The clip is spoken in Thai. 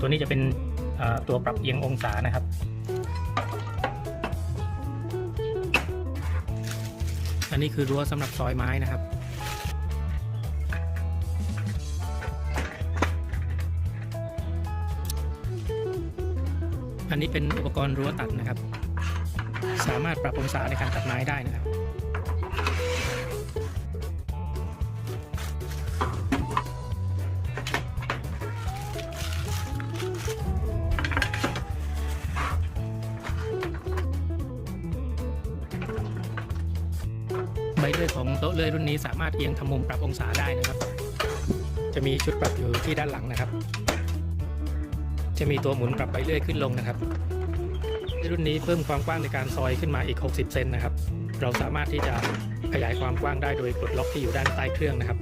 ตัวนี้จะเป็นตัวปรับเอียงองศานะครับ อันนี้คือรั้วสำหรับซอยไม้นะครับอันนี้เป็นอุปกรณ์รั้วตัดนะครับ สามารถปรับองศาในการตัดไม้ได้นะครับ ใบเลื่อยของโต๊ะเลื่อยรุ่นนี้สามารถเอียงทำมุมปรับองศาได้นะครับ จะมีชุดปรับอยู่ที่ด้านหลังนะครับ จะมีตัวหมุนปรับใบเลื่อยขึ้นลงนะครับ รุ่นนี้เพิ่มความกว้างในการซอยขึ้นมาอีก 60 เซนนะครับ เราสามารถที่จะขยายความกว้างได้โดยกดล็อกที่อยู่ด้านใต้เครื่องนะครับ